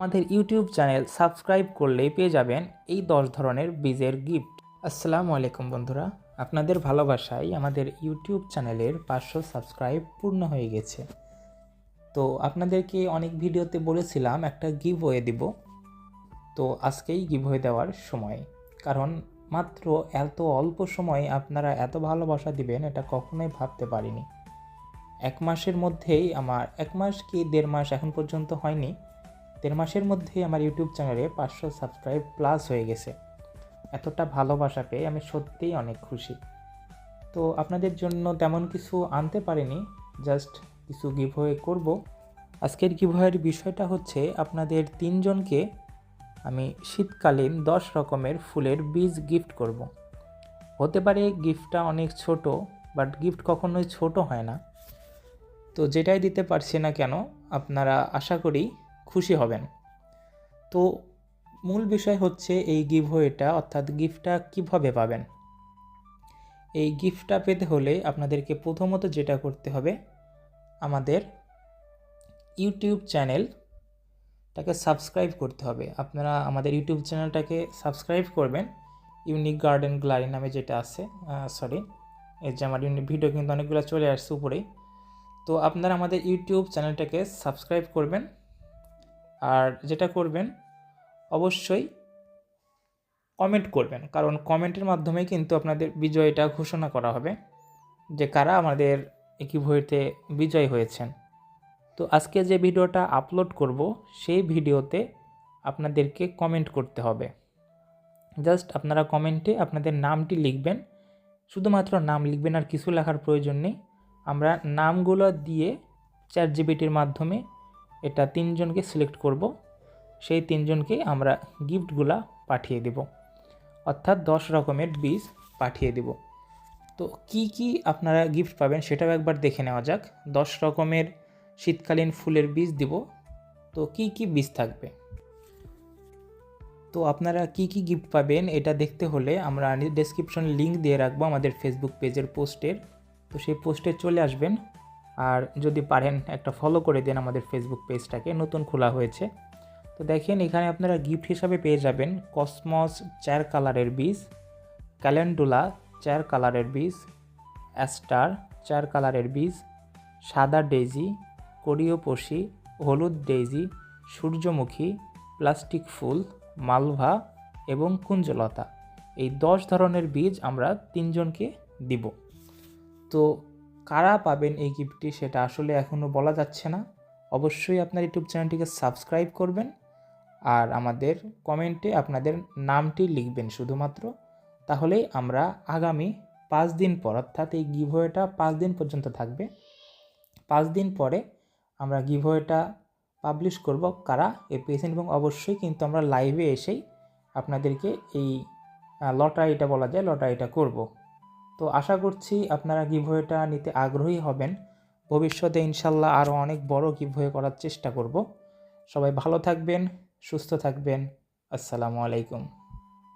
আমাদের YouTube channel subscribe করলেই পেয়ে যাবেন এই দশ ধরনের বীজের গিফট আসসালামু আলাইকুম বন্ধুরা। আপনাদের ভালোবাসায় আমাদের ইউটিউব চ্যানেলের পাঁচশো সাবস্ক্রাইব পূর্ণ হয়ে গেছে। তো আপনাদেরকে অনেক ভিডিওতে বলেছিলাম একটা গিভ ওয়ে দিব। তো আজকেই গিভ হয়ে দেওয়ার সময়। কারণ মাত্র এত অল্প সময়ে আপনারা এত ভালোবাসা দিবেন, এটা কখনোই ভাবতে পারিনি। এক মাসের মধ্যেই আমার, এক মাস কি দেড় মাস এখন পর্যন্ত হয়নি দেড় মাসের মধ্যেই আমার ইউটিউব চ্যানেলে পাঁচশো সাবস্ক্রাইব প্লাস হয়ে গেছে। এতটা ভালোবাসা পেয়ে আমি সত্যিই অনেক খুশি। তো আপনাদের জন্য তেমন কিছু আনতে পারিনি, জাস্ট কিছু গিভওয়ে করব। আজকের গিভওয়ের বিষয়টা হচ্ছে আপনাদের তিনজনকে আমি শীতকালীন দশ রকমের ফুলের বীজ গিফট করব। হতে পারে গিফটটা অনেক ছোট বাট গিফট কখনোই ছোট হয় না। তো যেটাই দিতে পারছি না কেন, আপনারা আশা করি খুশি হবেন। তো মূল বিষয় হচ্ছে এই গিভওয়েটা, অর্থাৎ গিফটটা কীভাবে পাবেন? এই গিফটটা পেতে হলে আপনাদেরকে প্রথমত যেটা করতে হবে, আমাদের ইউটিউব চ্যানেলটাকে সাবস্ক্রাইব করতে হবে। আপনারা আমাদের ইউটিউব চ্যানেলটাকে সাবস্ক্রাইব করবেন, ইউনিক গার্ডেন গ্লারি নামে যেটা আছে সরি এই যে আমার ইউনিক ভিডিও কিন্তু অনেকগুলো চলে আসছে উপরেই। তো আপনারা আমাদের ইউটিউব চ্যানেলটাকে সাবস্ক্রাইব করবেন আর যেটা করবেন, অবশ্যই কমেন্ট করবেন। কারণ কমেন্টের মাধ্যমে কিন্তু আপনাদের বিজয়টা ঘোষণা করা হবে যে কারা আমাদের একই বইতে বিজয় হয়েছেন। তো আজকে যে ভিডিওটা আপলোড করব, সেই ভিডিওতে আপনাদেরকে কমেন্ট করতে হবে। জাস্ট আপনারা কমেন্টে আপনাদের নামটি লিখবেন। শুধুমাত্র নাম লিখবেন আর কিছু লেখার প্রয়োজন নেই। আমরা নামগুলো দিয়ে চ্যাট জিবিটির মাধ্যমে এটা তিনজনকে সিলেক্ট করব। সেই তিনজনকে আমরা গিফটগুলা পাঠিয়ে দেব। অর্থাৎ দশ রকমের বীজ পাঠিয়ে দেব। তো কি কি আপনারা গিফট পাবেন সেটাও একবার দেখে নেওয়া যাক। দশ রকমের শীতকালীন ফুলের বীজ দিব। তো কি কি বীজ থাকবে? তো আপনারা কি কি গিফট পাবেন এটা দেখতে হলে আমরা ডেসক্রিপশন লিঙ্ক দিয়ে রাখব আমাদের ফেসবুক পেজের পোস্টের তো সেই পোস্টে চলে আসবেন। আর যদি পারেন একটা ফলো করে দেন আমাদের ফেসবুক পেজটাকে নতুন খোলা হয়েছে। তো দেখেন, এখানে আপনারা গিফট হিসাবে পেয়ে যাবেন কসমস চার কালারের বীজ ক্যালেন্ডুলা চার কালারের বীজ অ্যাস্টার চার কালারের বীজ, সাদা ডেজি কোরিওপসি হলুদ ডেজি সূর্যমুখী প্লাস্টিক ফুল, মালভা এবং কুঞ্জলতা। এই দশ ধরনের বীজ আমরা তিনজনকে দিব। তো কারা পাবেন এই গিফটটি সেটা আসলে এখনও বলা যাচ্ছে না। অবশ্যই আপনার ইউটিউব চ্যানেলটিকে সাবস্ক্রাইব করবেন আর আমাদের কমেন্টে আপনাদের নামটি লিখবেন শুধুমাত্র। তাহলেই আমরা আগামী পাঁচ দিন পর, অর্থাৎ এই গিভওয়েটা পাঁচ দিন পর্যন্ত থাকবে। পাঁচ দিন পরে আমরা গিভওয়েটা পাবলিশ করব কারা এ পেয়েছেন এবং অবশ্যই কিন্তু আমরা লাইভে এসেই আপনাদেরকে এই লটারিটা বলা যায়, লটারিটা করব। তো আশা করছি আপনারা গিভওয়েটা নিতে আগ্রহী হবেন। ভবিষ্যতে ইনশাল্লাহ আরও অনেক বড় গিভওয়ে করার চেষ্টা করব। সবাই ভালো থাকবেন, সুস্থ থাকবেন। আসসালামু আলাইকুম।